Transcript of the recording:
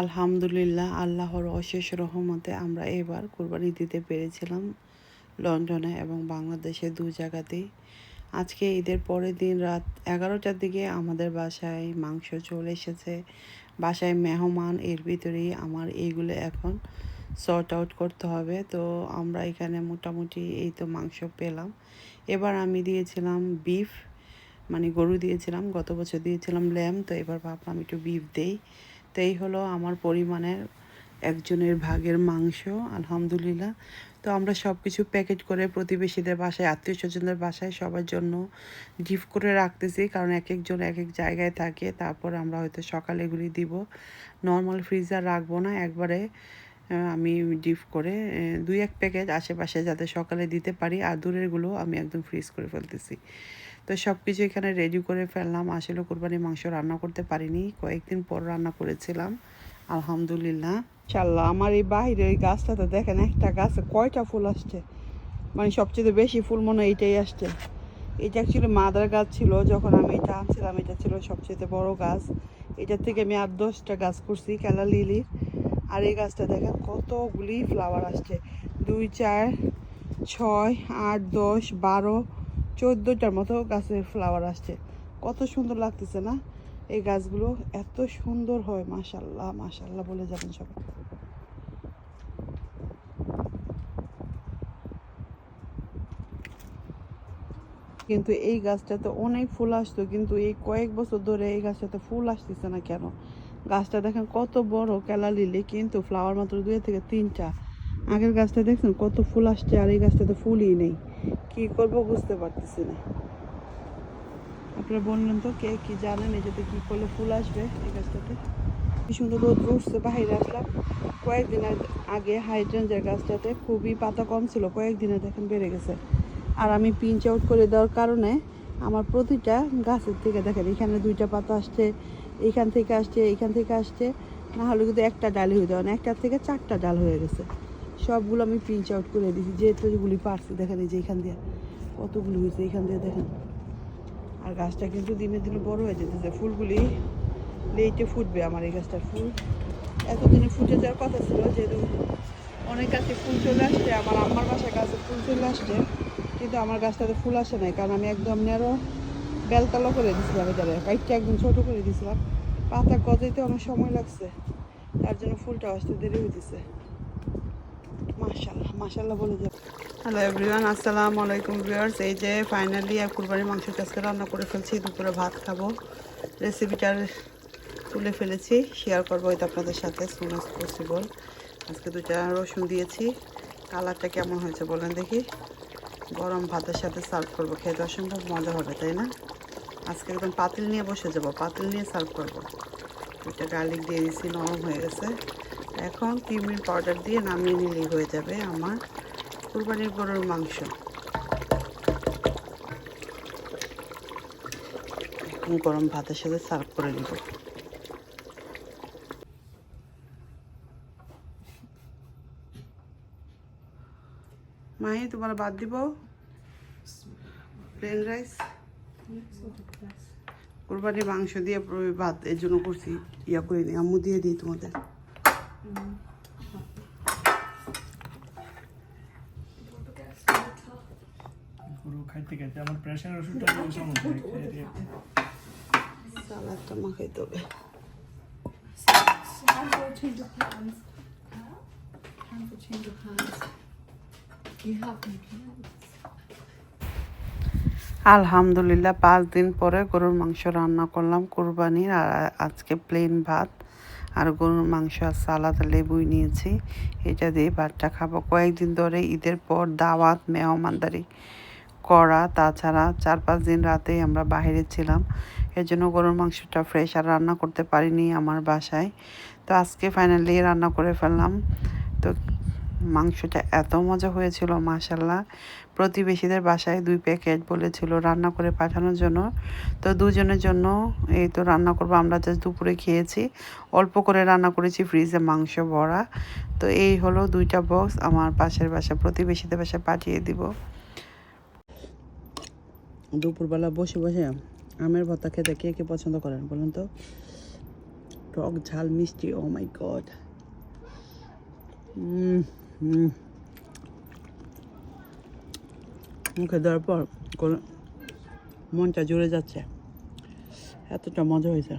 আলহামদুলিল্লাহ, আল্লাহর অশেষ রহমতে আমরা এবার কোরবানি দিতে পেরেছিলাম লন্ডনে এবং বাংলাদেশে দু জায়গাতেই। আজকে ঈদের পরের দিন রাত এগারোটার দিকে আমাদের বাসায় মাংস চলে এসেছে। বাসায় মেহমান, এর ভিতরেই আমার এইগুলো এখন সর্ট আউট করতে হবে। তো আমরা এখানে মোটামুটি এই তো মাংস পেলাম। এবার আমি দিয়েছিলাম বিফ মানে গরু দিয়েছিলাম, গত বছর দিয়েছিলাম ল্যাম তো এবার ভাবলাম একটু বিফ দেই। এই হলো আমার পরিমাণের একজনের ভাগের মাংস, আলহামদুলিল্লাহ। তো আমরা সব কিছু প্যাকেট করে প্রতিবেশীদের বাসায় আত্মীয় স্বজনদের বাসায় সবার জন্য গিফট করে রাখতেছি। কারণ এক একজন এক এক জায়গায় থাকে, তারপর আমরা হয়তো সকালে এগুলি দিব। নর্মাল ফ্রিজার রাখব না, একবারে আমি ডিপ করে দুই এক প্যাকেট আশেপাশে যাতে সকালে দিতে পারি, আর দূরেরগুলো আমি একদম ফ্রিজ করে ফেলতেছি। তো সব কিছু এখানে রেডি করে ফেললাম। আসলে কোরবানি মাংস রান্না করতে পারিনি, কয়েকদিন পর রান্না করেছিলাম। আলহামদুলিল্লাহ। চাল্লাহ আমার এই ওই গাছটাতে দেখেন একটা গাছে কয়টা ফুল আসছে। মানে সবচেয়ে বেশি ফুল মনে এইটাই আসছে। এটা অ্যাকচুয়ালি মাদার গাছ ছিল, যখন আমি এটা আনছিলাম, এটা ছিল সবচেয়ে বড় গাছ। এটার থেকে আমি আট দশটা গাছ করছি কেলা লিলি। আর এই গাছটা দেখেন কতগুলি ফ্লাওয়ার আসছে। দুই, চার, ছয়, আট, দশ, বারো চোদ্দোটার মতো গাছের ফ্লাওয়ার আসছে। কত সুন্দর লাগতেছে না? এই গাছগুলো এত সুন্দর হয় মাশাল্লাহ মাশাল্লাহ বলে যাবেন সবাই। কিন্তু এই গাছটাতে অনেক ফুল আসতো, কিন্তু এই কয়েক বছর ধরে এই গাছটাতে ফুল আসতেছে না কেন? গাছটা দেখেন কত বড় কেলা লিলি, কিন্তু ফ্লাওয়ার মাত্র দুই থেকে তিনটা। আগের গাছটা দেখছেন কত ফুল আসছে, আর এই গাছটাতে ফুলই নেই। কি করব বুঝতে পারতেছি না। আপনারা বললেন তো কে কি জানেন এটাতে কি করলে ফুল আসবে এই গাছটাতে। কি সুন্দর রোদ উঠছে বাইরে আসলাম। কয়েকদিন আগে হাইড্রেঞ্জের গাছটাতে খুবই পাতা কম ছিল কয়েকদিনে দেখেন বেড়ে গেছে। আর আমি পিঞ্চ আউট করে দেওয়ার কারণে আমার প্রতিটা গাছের থেকে দেখেন এখানে দুইটা পাতা আসছে এইখান থেকে আসছে এইখান থেকে আসছে না হলে কিন্তু একটা ডাল হয়ে যাবে না একটার থেকে চারটা ডাল হয়ে গেছে। সবগুলো আমি প্রিন্ট আউট করে দিয়েছি। যেগুলি পারছি দেখেন এই যে এখান দিয়ে। কতগুলো হয়েছে এখান দিয়ে দেখেন। আর গাছটা কিন্তু দিনে দিনে বড় হয়ে যেতেছে। ফুলগুলি লেটে ফুটবে আমার এই গাছটার ফুল। এতদিনে ফুটে যাওয়ার কথা ছিল, যেহেতু অনেক গাছে ফুল চলে আসছে, আমার আম্মার বাসায় গাছে ফুল চলে আসছে, কিন্তু আমার গাছটাতে ফুল আসে নাই, কারণ আমি একদম নেরো বেলতলা করে দিয়েছিলাম এটারে কাইটটা একদম ছোটো করে দিয়েছিলাম পাতা গজাইতে অনেক সময় লাগছে, তার জন্য ফুলটা আসতে দেরি হইতেছে। মাশাল্লাহ হ্যালো এভরিওয়ান আসসালামু আলাইকুম ভিউয়ার্স এই যে ফাইনালি আর কুরবানির মাংস আজকে রান্না করে ফেলছি, দুপুরে ভাত খাব। রেসিপিটার তুলে ফেলেছি শেয়ার করব, এটা আপনাদের সাথে সুন অ্যাজ পসিবল আজকে দুটা রসুন দিয়েছি, কালারটা কেমন হয়েছে বলেন দেখি। গরম ভাতের সাথে সার্ভ করব খেতে অসম্ভব মজা হবে, তাই না? আজকে একদম পাতিল নিয়ে বসে যাব, পাতিল নিয়ে সার্ভ করব। দুটা গার্লিক দিয়ে দিয়েছি, নরম হয়ে গেছে। এখন কিমির পাউডার দিয়ে নামিয়ে নিলেই হয়ে যাবে আমার কুরবানির গরুর মাংস। এখন গরম ভাতের সাথে সার্ভ করে নিব। মাহি, তোমার বাদ দিব? প্লেন রাইস কুরবানির মাংস দিয়ে ভাত, এর জন্য করছি, ইয়া করে নি, আম্মু দিয়ে দিই তোমাদের। খাইতে খাইতে আমার প্রেশার ওষুধটা দিয়ে সমস্যা সালাদটা মাখাইতে হবে Time for a change of plans. Time for change of plans. You have no plans. আলহামদুলিল্লাহ পাঁচ দিন পরে গরুর মাংস রান্না করলাম কুরবানির আর আজকে প্লেন ভাত আর গরুর মাংস আর সালাদ, লেবুই নিয়েছি। এটা দিয়ে ভাতটা খাব। কয়েকদিন ধরে ঈদের পর দাওয়াত মেহমানদারি করা। তাছাড়া চার পাঁচ দিন রাতেই আমরা বাইরে ছিলাম। এর জন্য গরুর মাংসটা ফ্রেশ আর রান্না করতে পারিনি আমার বাসায়। তো আজকে ফাইনালি রান্না করে ফেললাম। তো মাংসটা এত মজা হয়েছিল মাশাল্লাহ প্রতিবেশীদের বাসায় দুই প্যাকেট বলেছিল রান্না করে পাঠানোর জন্য। তো দুজনের জন্য এই তো রান্না করব, আমরা জাস্ট দুপুরে খেয়েছি। অল্প করে রান্না করেছি, ফ্রিজে মাংস ভরা। তো এই হলো দুইটা বক্স আমার পাশের বাসা প্রতিবেশীদের বাসায় পাঠিয়ে দিব। দুপুরবেলা বসে বসে আমের ভর্তা খেতে কে কে পছন্দ করেন বলুন তো? টক ঝাল, মিষ্টি ও মাই গড হুম মুখে দেওয়ার পর মনটা জুড়ে যাচ্ছে। এতটা মজা হয়েছে।